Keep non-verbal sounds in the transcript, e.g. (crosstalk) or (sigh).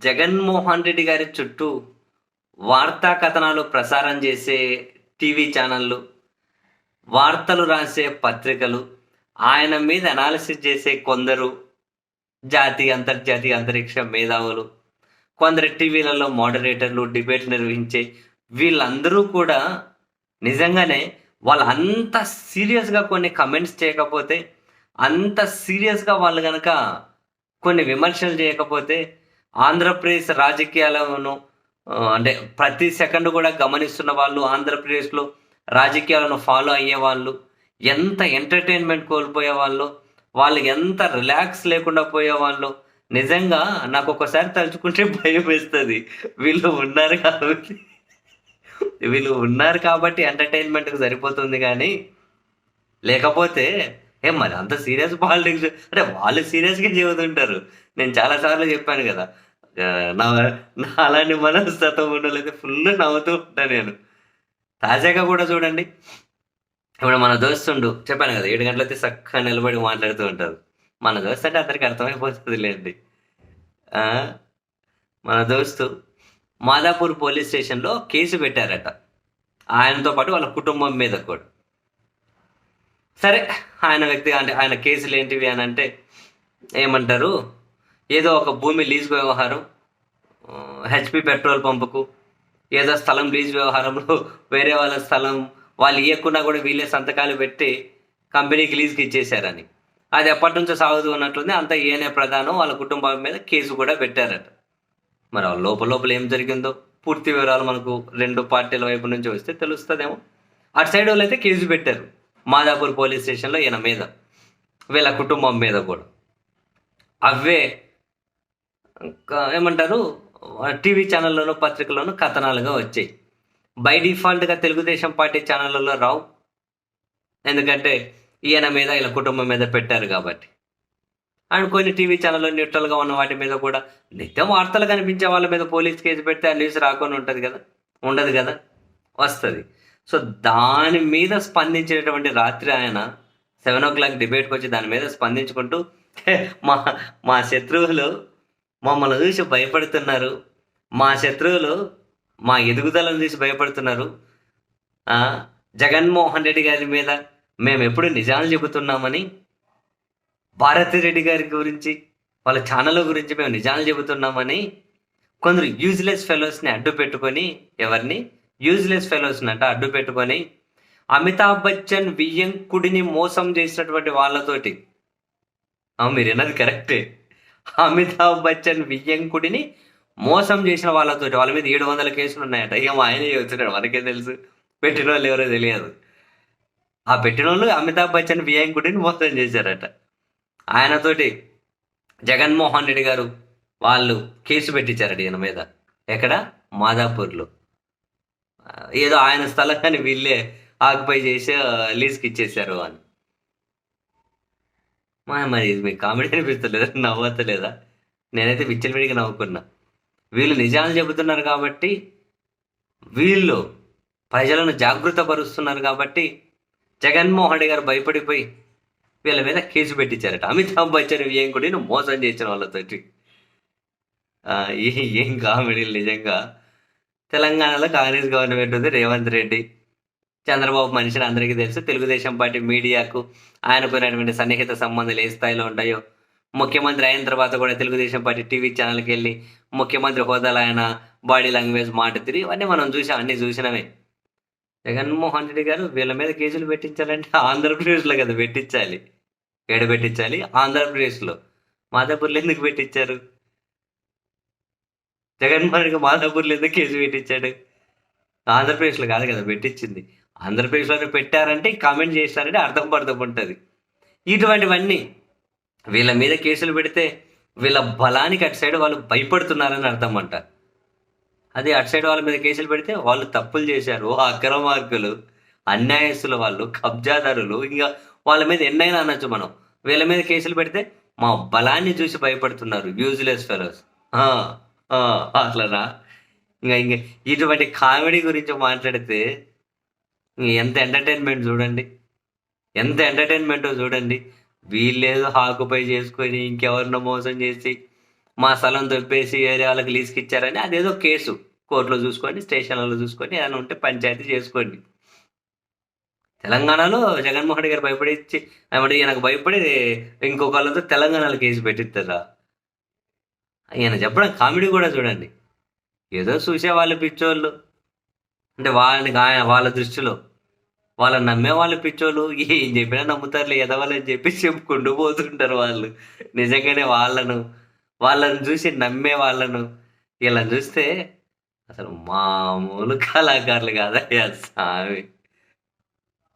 జగన్మోహన్ రెడ్డి గారి చుట్టూ వార్తా కథనాలు ప్రసారం చేసే టీవీ ఛానళ్ళు వార్తలు రాసే పత్రికలు ఆయన మీద అనాలిసిస్ చేసే కొందరు జాతీయ అంతర్జాతీయ అంతరిక్ష మేధావులు కొందరు టీవీలలో మోడరేటర్లు డిబేట్ నిర్వహించే వీళ్ళందరూ కూడా నిజంగానే వాళ్ళు అంత సీరియస్గా కొన్ని కమెంట్స్ చేయకపోతే అంత సీరియస్గా వాళ్ళు కనుక కొన్ని విమర్శలు చేయకపోతే ఆంధ్రప్రదేశ్ రాజకీయాలను అంటే ప్రతి సెకండ్ కూడా గమనిస్తున్న వాళ్ళు ఆంధ్రప్రదేశ్లో రాజకీయాలను ఫాలో అయ్యే వాళ్ళు ఎంత ఎంటర్టైన్మెంట్ కోల్పోయే వాళ్ళు వాళ్ళు ఎంత రిలాక్స్ లేకుండా పోయేవాళ్ళు నిజంగా నాకు ఒకసారి తలుచుకుంటే (laughs) భయం వేస్తుంది. వీళ్ళు ఉన్నారు కాబట్టి. వీళ్ళు ఉన్నారు కాబట్టి ఎంటర్టైన్మెంట్కి సరిపోతుంది కానీ లేకపోతే ఏం మరి అంత సీరియస్ పాలిటిక్స్ అంటే వాళ్ళు సీరియస్గా చెబుతుంటారు. నేను చాలాసార్లు చెప్పాను కదా. నా అలాంటి మనస్తత్వం ఉండలేదు ఫుల్ నవ్వుతూ ఉంటాను నేను. తాజాగా కూడా చూడండి. ఇప్పుడు మన దోస్తుండు చెప్పాను కదా ఏడు గంటలైతే చక్కగా నిలబడి మాట్లాడుతూ ఉంటారు. మన దోస్తు అంటే అందరికి అర్థమైపోతుంది లేండి ఆ, మన దోస్తు మాదాపూర్ పోలీస్ స్టేషన్లో కేసు పెట్టారట. ఆయనతో పాటు వాళ్ళ కుటుంబం మీద కూడా. సరే ఆయన వ్యక్తి అంటే ఆయన కేసులు ఏంటివి అని అంటే ఏమంటారు? ఏదో ఒక భూమి లీజ్ వ్యవహారం హెచ్పి పెట్రోల్ పంపుకు ఏదో స్థలం లీజ్ వ్యవహారంలో వేరే వాళ్ళ స్థలం వాళ్ళు ఇవ్వకుండా కూడా వీళ్ళే సంతకాలు పెట్టి కంపెనీకి లీజ్కి ఇచ్చేశారని. అది ఎప్పటి నుంచో సాగుతూ ఉన్నట్లుంది. అంత ఏనే ప్రధానం వాళ్ళ కుటుంబం మీద కేసు కూడా పెట్టారట. మరి లోపల లోపల ఏం జరిగిందో? పూర్తి వివరాలు మనకు రెండు పార్టీల వైపు నుంచి వస్తే తెలుస్తుందేమో. అటు సైడ్ వాళ్ళు అయితే కేసు పెట్టారు. మాదాపూర్ పోలీస్ స్టేషన్లో ఈయన మీద వీళ్ళ కుటుంబం మీద కూడా. అవే ఏమంటారు టీవీ ఛానళ్ళలోను పత్రికల్లోనూ కథనాలుగా వచ్చాయి. బై డిఫాల్ట్గా తెలుగుదేశం పార్టీ ఛానళ్ళలో రావు. ఎందుకంటే ఈయన మీద ఇలా కుటుంబం మీద పెట్టారు కాబట్టి. అండ్ కొన్ని టీవీ ఛానల్లో న్యూట్రల్గా ఉన్న వాటి మీద కూడా నిత్యం వార్తలు కనిపించే వాళ్ళ మీద పోలీస్ కేసు పెడితే ఆ న్యూస్ రాకుండా ఉంటుంది కదా ఉండదు కదా వస్తుంది. సో దాని మీద స్పందించేటువంటి రాత్రి ఆయన సెవెన్ ఓ క్లాక్ డిబేట్కి వచ్చి దాని మీద స్పందించుకుంటూ మా మా శత్రువులు మమ్మల్ని చూసి భయపడుతున్నారు. మా శత్రువులు మా ఎదుగుదలను చూసి భయపడుతున్నారు. జగన్మోహన్ రెడ్డి గారి మీద మేము ఎప్పుడు నిజాలు చెబుతున్నామని భారతి రెడ్డి గారి గురించి వాళ్ళ ఛానల్ గురించి మేము నిజాలు చెబుతున్నామని కొందరు యూజ్లెస్ ఫెలోస్ని అడ్డు పెట్టుకొని ఎవరిని యూజ్లెస్ ఫెలోస్ని అంట అడ్డు పెట్టుకొని అమితాబ్ బచ్చన్ వియ్యంకుడిని మోసం చేసినటువంటి వాళ్ళతోటి. మీరు విన్నది కరెక్టే. అమితాబ్ బచ్చన్ వియ్యంకుడిని మోసం చేసిన వాళ్ళతోటి వాళ్ళ మీద ఏడు వందల కేసులు ఉన్నాయట. ఏం ఆయనే చెబుతున్నాడు మనకే తెలుసు? పెట్టిన వాళ్ళు ఎవరో తెలియదు. ఆ పెట్టిన వాళ్ళు అమితాబ్ బచ్చన్ వియ్యంకుడిని మోసం చేశారట. ఆయనతోటి జగన్మోహన్ రెడ్డి గారు వాళ్ళు కేసు పెట్టించారట ఈయన మీద. ఎక్కడ? మాదాపూర్లో. ఏదో ఆయన స్థలాన్ని వీళ్ళే ఆక్యుపై చేసి లీజ్కి ఇచ్చేసారు అని. మా- మరి ఇది మీకు కామెడీ అనిపిస్తలేదా? నవ్వతలేదా నేనైతే విచ్చలవిడిగా నవ్వుకున్నా. వీళ్ళు నిజాలు చెబుతున్నారు కాబట్టి వీళ్ళు ప్రజలను జాగృత పరుస్తున్నారు కాబట్టి జగన్మోహన్ రెడ్డి గారు భయపడిపోయి వీళ్ళ మీద కేసు పెట్టించారట. అమితాబ్ బచ్చన్ వియంకుడిని మోసం చేసిన వాళ్ళతోటి. ఏం కామెడీలు నిజంగా తెలంగాణలో కాంగ్రెస్ గవర్నమెంట్ ఉంది రేవంత్ రెడ్డి. చంద్రబాబు మనిషిని అందరికీ తెలుసు. తెలుగుదేశం పార్టీ మీడియాకు ఆయనకున్నటువంటి సన్నిహిత సంబంధాలు ఏ స్థాయిలో ఉంటాయో. ముఖ్యమంత్రి అయిన తర్వాత కూడా తెలుగుదేశం పార్టీ టీవీ ఛానల్కి వెళ్ళి ముఖ్యమంత్రి హోదాలో ఆయన బాడీ లాంగ్వేజ్ మాట తిరిగి ఇవన్నీ మనం చూసాం అన్నీ చూసినవే. జగన్మోహన్ రెడ్డి గారు వీళ్ళ మీద కేసులు పెట్టించాలంటే ఆంధ్రప్రదేశ్లో కదా పెట్టించాలి. ఏడ పెట్టించాలి? ఆంధ్రప్రదేశ్లో. మాదాపూర్లో ఎందుకు పెట్టించారు? జగన్మోహన్ రెడ్డి మాదాపూర్లో ఎందుకు కేసు పెట్టించాడు. ఆంధ్రప్రదేశ్లో కాదు కదా పెట్టించింది. ఆంధ్రప్రదేశ్లోనే పెట్టారంటే కామెంట్ చేస్తారంటే అర్థం పర్థం ఉంటుంది. ఇటువంటివన్నీ వీళ్ళ మీద కేసులు పెడితే వీళ్ళ బలానికి అటు సైడ్ వాళ్ళు భయపడుతున్నారని అర్థం అంట. అదే అటు సైడ్ వాళ్ళ మీద కేసులు పెడితే వాళ్ళు తప్పులు చేశారు. అక్రమార్కులు అన్యాయస్తులు వాళ్ళు కబ్జాదారులు ఇంకా వాళ్ళ మీద ఎన్నైనా అనొచ్చు మనం. వీళ్ళ మీద కేసులు పెడితే మా బలాన్ని చూసి భయపడుతున్నారు యూజ్లెస్ ఫెలోస్ అట్లనా? ఇంకా ఇంక ఇటువంటి కామెడీ గురించి మాట్లాడితే ఇంక ఎంత ఎంటర్టైన్మెంట్ చూడండి. ఎంత ఎంటర్టైన్మెంటో చూడండి. వీళ్ళేదో హాకుపై చేసుకొని ఇంకెవరినో మోసం చేసి మా స్థలం తప్పేసి వేరే వాళ్ళకి లీజ్కి ఇచ్చారని అదేదో కేసు. కోర్టులో చూసుకోండి స్టేషన్లలో చూసుకొని ఏదైనా ఉంటే పంచాయతీ చేసుకోండి. తెలంగాణలో జగన్మోహన్ రెడ్డి గారు భయపడి ఇచ్చి ఈయనకు భయపడి ఇంకొకళ్ళతో తెలంగాణలో కేసు పెట్టిస్తారా? ఈయన చెప్పడం కామెడీ కూడా చూడండి. ఏదో చూసే వాళ్ళు పిచ్చోళ్ళు. అంటే వాళ్ళని ఆయన వాళ్ళ దృష్టిలో. వాళ్ళని నమ్మే వాళ్ళు పిచ్చోళ్ళు. ఏం చెప్పినా నమ్ముతారులే ఎదవాలని చెప్పి చెప్పుకుంటూ పోతుంటారు వాళ్ళు. నిజంగానే వాళ్ళను వాళ్ళని చూసి నమ్మే వాళ్ళను. ఇలా చూస్తే అసలు మామూలు కళాకారులు కాదయ్యా స్వామి